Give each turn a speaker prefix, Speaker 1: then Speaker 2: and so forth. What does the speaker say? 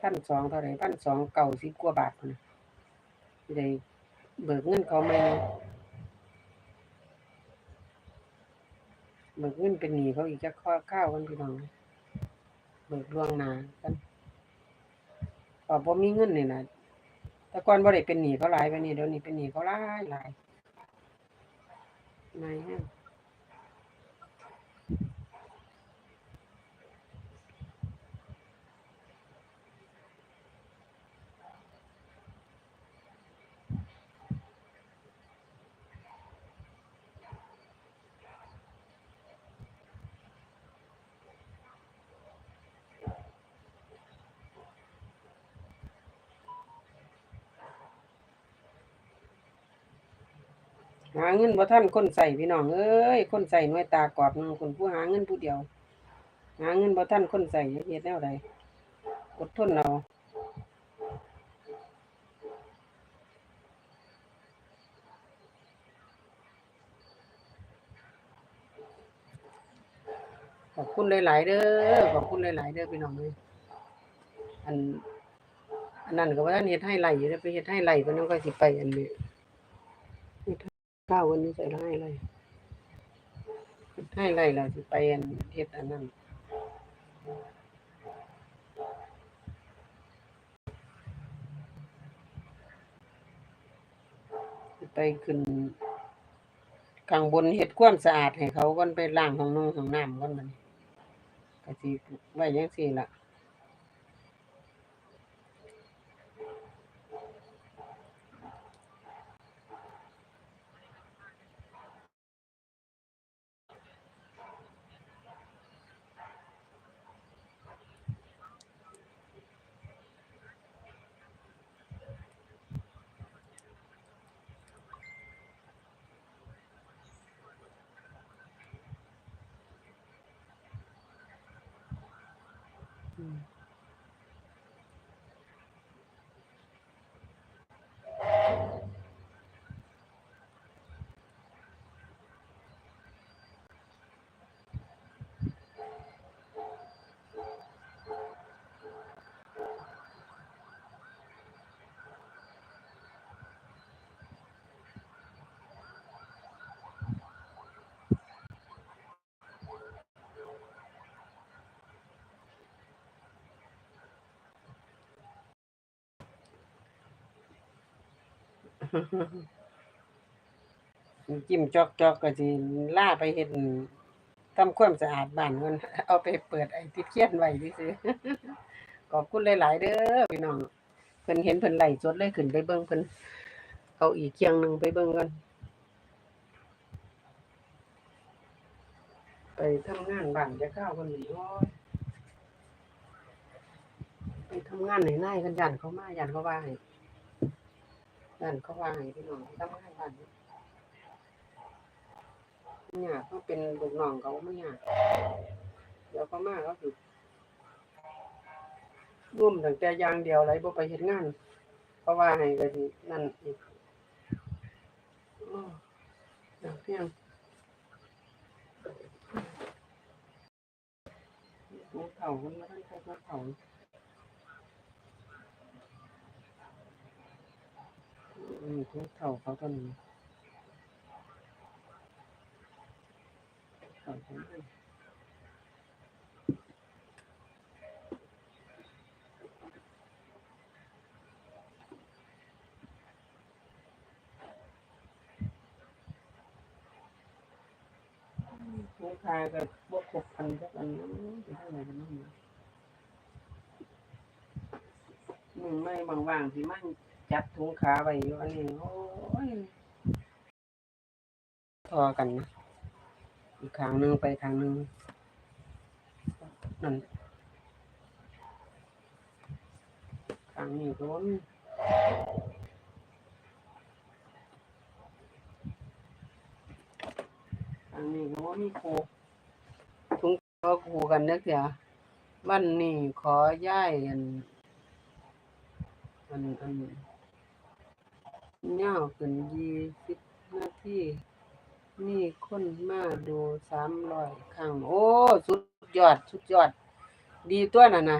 Speaker 1: พันสองเท่าไรพันสองเก่าสิบกว่าบาทคนะสิได้เบิกเงินเขาไหมเบิกเงินเป็นหนี้เขาอีกจะข้อข้าวกันพี่น้องเบิกล่วงหน้ากันพอบ่มีเงินนี่นะแต่ก่อนบ่ได้เป็นหนี้เขาหลายไปนี่เดี๋ยวนี้เป็นหนี้เขาหลายหลายนายฮะ หาเงินบ่ทันคนใส่พี่น้องเอ้ยคนใส่หน่วยตากอบหนึงคนผู้หาเงินผู้เดียว หาเงินบ่ทันคนใส่เฮ็ดแนวใดอดทนเอาขอบคุณหลาย ๆ เด้อขอบคุณหลาย ๆ เด้อพี่น้องเอ้ยอันอันนั้นก็ว่าท่านเฮ็ดให้ไหลอยู่เด้อไปเฮ็ดให้ไหลเพิ่นนำก็สิไปอันนี้ ข้าววันนี้ใส่ให้ไหลเฮ็ดให้ไหลแล้วสิไปอันเฮ็ดอันนั้นไปขึ้นข้างบนเฮ็ดความสะอาดให้เขาก่อนไปล้างห้องนงห้องน้ำก่อนบันก็สิไว้จังซี่ละ อื จิ้มจอกๆก็สิล่าไปเฮ็ดทำความสะอาดบ้านก่อนเอาไปเปิดไอ้ที่เขียนไว้ซื่อขอบคุณหลาย ๆ เด้อพี่น้องเพิ่นเห็นเพิ่นไหลฟ์สดเลยขึ้นไปเบิ่งเพิ่นเอาอีกเคียงหนึ่งไปเบิ่งก่อนไปทำงานบ้านจะเข้าวคนนี้โอ้ยไปทำงานไหนๆกันยันเขามายันเขาว่าให้ ยันเขาว่าให้พี่น้องทำงานบ้านเนี่ยเขาเป็นลูกน้องเขาไม่ยากเดี๋ยวเขามาเขาสิร่วมตั้งแต่ยางเดียวไรบ่ไปเฮ็ดงาน เพราะว่าให้ก็สินั่นอีกอ้อเดี๋ยวเพียงเขามันม่ได้ใช้หัวเขา อืมหัวเข่าเขาตอนนี้เข่าเขาไม่หัวคาก็บวกครบพันสักอันนั้นจะได้อะไรกันบ้างเนี่ยมึงไม่ว่างๆสิมัน จับถุงขาไว้อยู่อันนี้โอ้ยทอกันนะอีกข้างหนึงไปข้างหนึงนั่นข้างนี้ก็บ่มีข้างนี้ก็บ่มีครูถุงก็ครูกันนักเสียวันนี้ขอย้ายอันอันอัน ยาวขึ้นยี่สิบนาทีนี่คนมาดูสามร้อยครั้ง โอ้ สุดยอด สุดยอด ดีตัวน่ะนะ